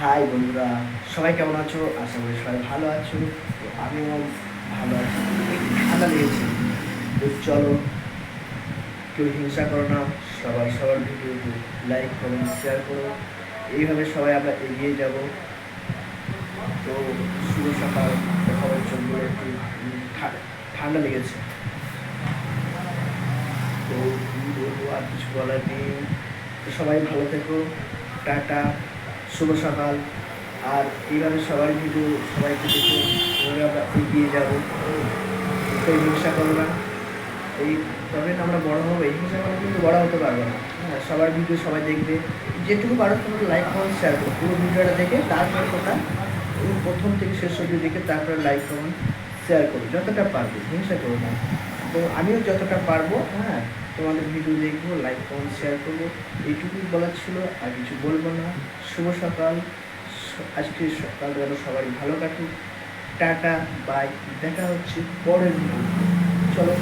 High বন্ধুরা। সবাই কেমন আছো? আশা করি সবাই ভালো আছো। তো আমিও ভালো আছি। ঠান্ডা লেগেছে। তো চলো, কেউ হিংসা করো না। সবাই সবার ভিডিও লাইক করো শেয়ার করো। এইভাবে সবাই আমরা এগিয়ে যাব। তো শুভ সকাল। সবার জন্য একটু ঠান্ডা লেগেছে। তো আর কিছু বলার নেই। তো সবাই ভালো থেকো। টাটা। শুভ সকাল। আর এইভাবে সবার ভিডিও সবাইকে দেখে আমরা এগিয়ে যাব। কেউ হিংসা করো না। এই তবে আমরা বড় হব, এই হিংসা করলে কিন্তু বড় হতে পারব না। হ্যাঁ সবার ভিডিও সবাই দেখবে। যেটুকু পারো তোমরা লাইক কমেন্ট শেয়ার করো। পুরো ভিডিওটা দেখে তারপরে কথা প্রথম থেকে শেষ অবধি দেখে তারপরে লাইক কমেন্ট শেয়ার করো। যতটা পারবে, হিংসা করো না। তো আমিও যতটা পারব হ্যাঁ তোমাদের ভিডিও দেখব লাইক কমেন্ট শেয়ার করব। এইটুকুই বলার ছিল, আর কিছু বলব না। শুভ সকাল। আজকে সকাল যেন সবাই ভালো কাটুক। টাটা বাই দেখা হচ্ছে পরের ভিডিও চলো।